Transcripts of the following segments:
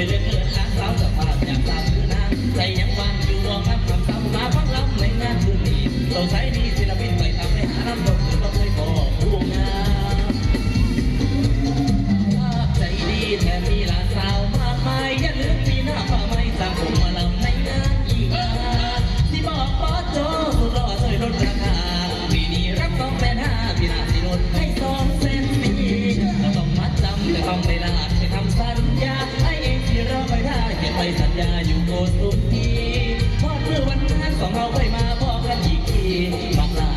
ยเหลือเกินล้านสาวสภาพอยากสาคือนางใจยังว่างอยู่รองรับคำสาวมาพักลำในงานคืนนี้เราใช้ดีศิลปินไปทำให้หาน้ำตกเราเคยบอกผู้งามใจดีแถมมีหลานสาว ได้เขียสัญญาอยู่โกสุขีพอดเมื่อวันนั้นสองเราไปมาบอกันอีกทีบางลา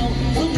know.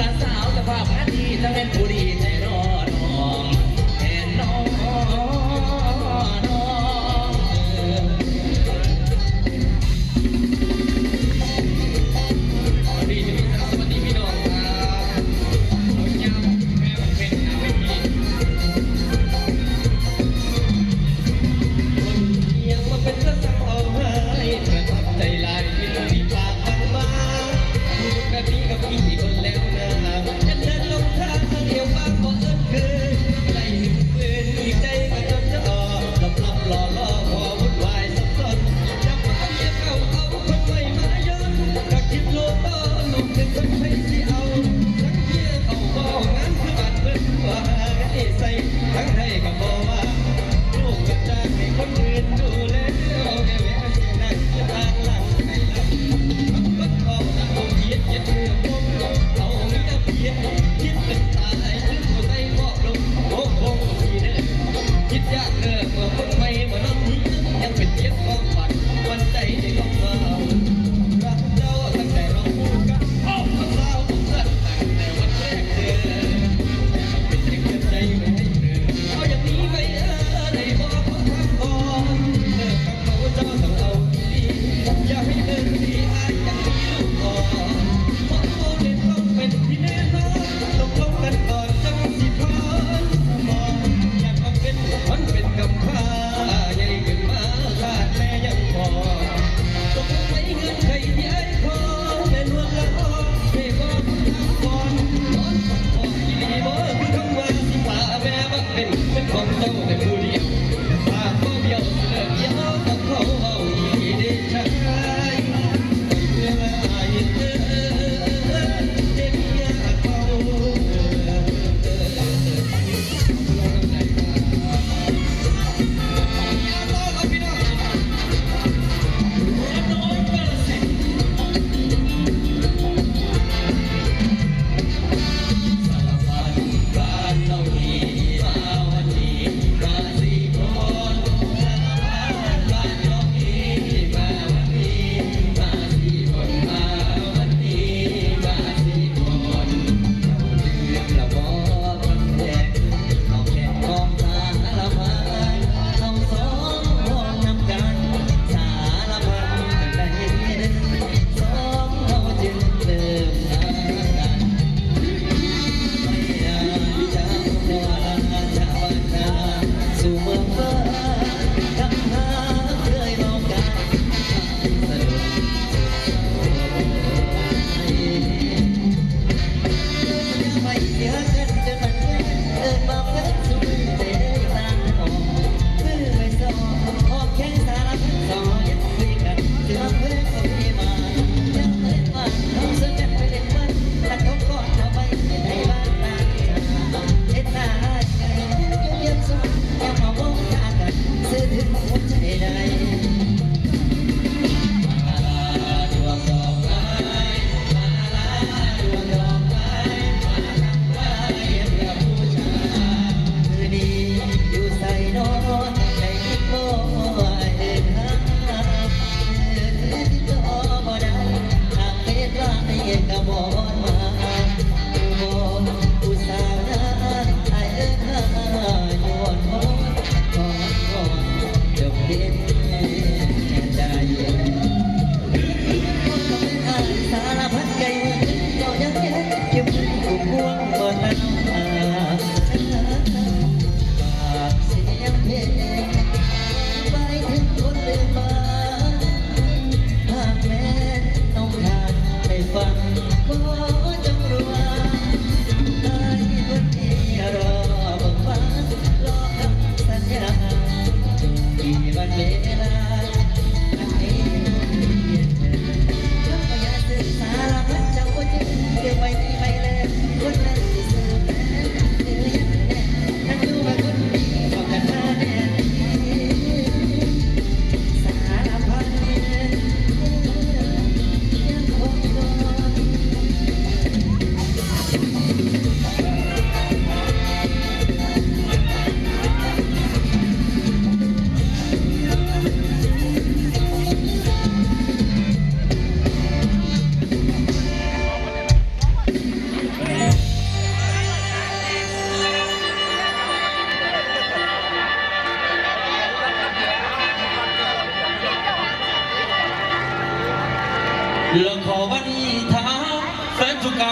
หัวใจได้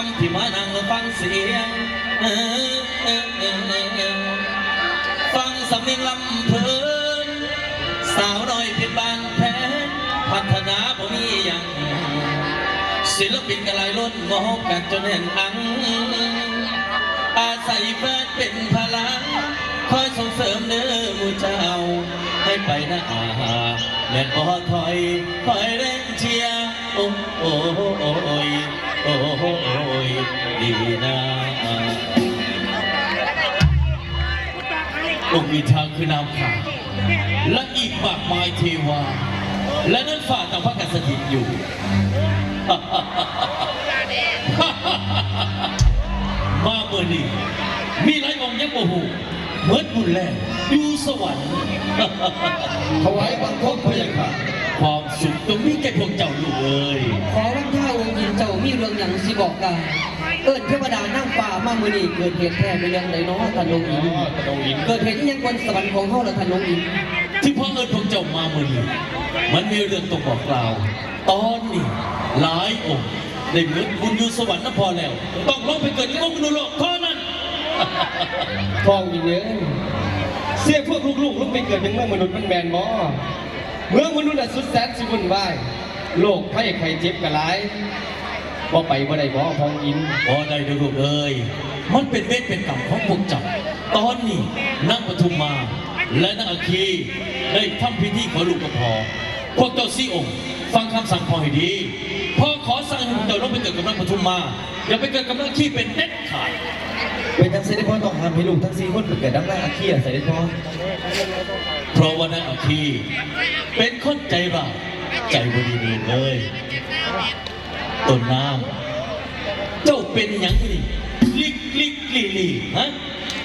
ำที่มานั่งฟังเสียงฟังสำเนียงลำเพลินสาวน้อยพชรบานแพ้พัฒนาบ่มีอย่างศิลปินกระไรล้นมองกันจนเห็นอัง อาศัยแฟนเป็นพลังคอยส่งเสริมเนื้อหมูเจ้า ให้ไปหน้าแม่นบ่ถอยคอยแรงเชียร์โอ้โอ้โอ้ย โอ้โอ้ยดีนะองค์มีทางคือนามขาวและอีกมากมายเทวา และนั้นฝ่าต่างพระกันสถิตอยู่มาเมื่อนี้มีหลายองค์ยังโมโหเหมือนบุญแลอยู่สวรรค์ถวายบังคมพระยาค่ะความสุขตรงนี้แก่พวกเจ้าลูกเอ้ย สิบอกกาเอิ้นเทวดานั่งป่ามามือนี้เกิดเหตุแท้เป็นเรื่องใดเนาะท่านองค์หญิงตะดงอินเกิดเหตุที่ยังบนสวรรค์ของเฮาและท่านองค์หญิงที่พ่อเอิญพวกเจ้ามาเมื่อนี้มันมีเรื่องต้องบอกกล่าว ตอนนี้หลายองค์ได้เหมือนบุญอยู่สวรรค์นะพอแล้ว ต้องลงไปเกิดในโลกมนุษย์โลกเท่านั้นทองอินเนื้อเสียพวกลูกๆลูกไปเกิดยังเมืองมนุษย์มันแมนบ่เมืองมนุษย์น่ะสุดแสนสิวุ่นวายโลกไข้ไข้เจ็บกะหลาย บ่ไปบ่ได้บ่ทองอินพอได้เด้อลูกเอ้ยมันเป็นเวทเป็นกรรมของพวกเจ้าตอนนี้นางปทุมมา และนางอาคีได้ทำพิธีขอลูกกระพอพวกเจ้าสี่องค์ ฟังคำสั่งพอให้ดีพ่อขอสั่งให้พวกเจ้าลงไปเกิดกับนางปทุมมา อย่าไปเกิดกับนางอาคีเป็นเด็ดขาดเป็นทั้งเซนติพอต้องทำให้ลูกทั้งสี่คนเกิดน้ำลายอาเคียใส่ได้พอเพราะว่านางอาคีเป็นคนใจร้ายใจบดีเนีเลย ต้นน้ำเจ้าเป็นอย่างนี้ลิกลิกลีลีฮะ